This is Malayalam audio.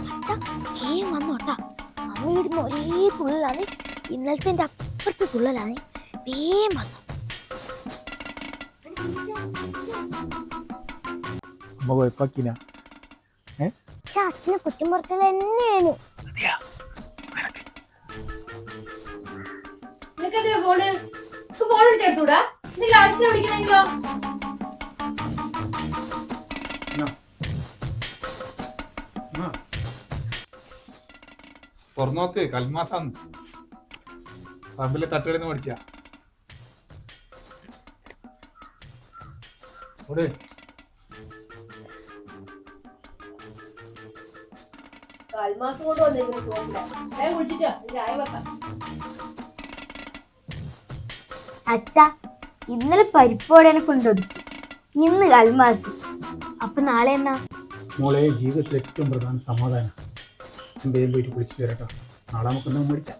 അച്ഛ വേഗം വന്നോട്ടാ അമ്മ ഇവിടുന്ന് ഒരേ തുള്ളലാണ്. ഇന്നലത്തെ അപ്പുറത്തെ തുള്ളലാണ്. വേം വന്നു. അമ്മ കുഴപ്പാക്കിന? അച്ഛ അച്ഛനെ കുറ്റം പറിച്ചത് തന്നെയാണ് നിനക്കെന്തിനാ തുറന്നോക്ക് കൽമാസാന്ന് പറമ്പിലെ തട്ടുകളിന്ന് പഠിച്ച ഓട്. കാൽമാസം കൊണ്ട് വന്നേക്കുന്നു തോന്നില്ല വേഗം വിളിച്ചിട്ടോ ചായ വെക്കാം. അച്ഛ ഇന്നലെ പരിപ്പോടനെ കൊണ്ടൊതുക്കി ഇന്ന് കൽമാസ്. അപ്പൊ നാളെ എന്നാ? മോളെ ജീവിതത്തിൽ ഏറ്റവും പ്രധാന സമാധാനം. എന്തെങ്കിലും പോയിട്ട് കുളിച്ചിട്ട് വരാം കേട്ടോ നാളെ നമുക്കൊന്നും മേടിക്കാം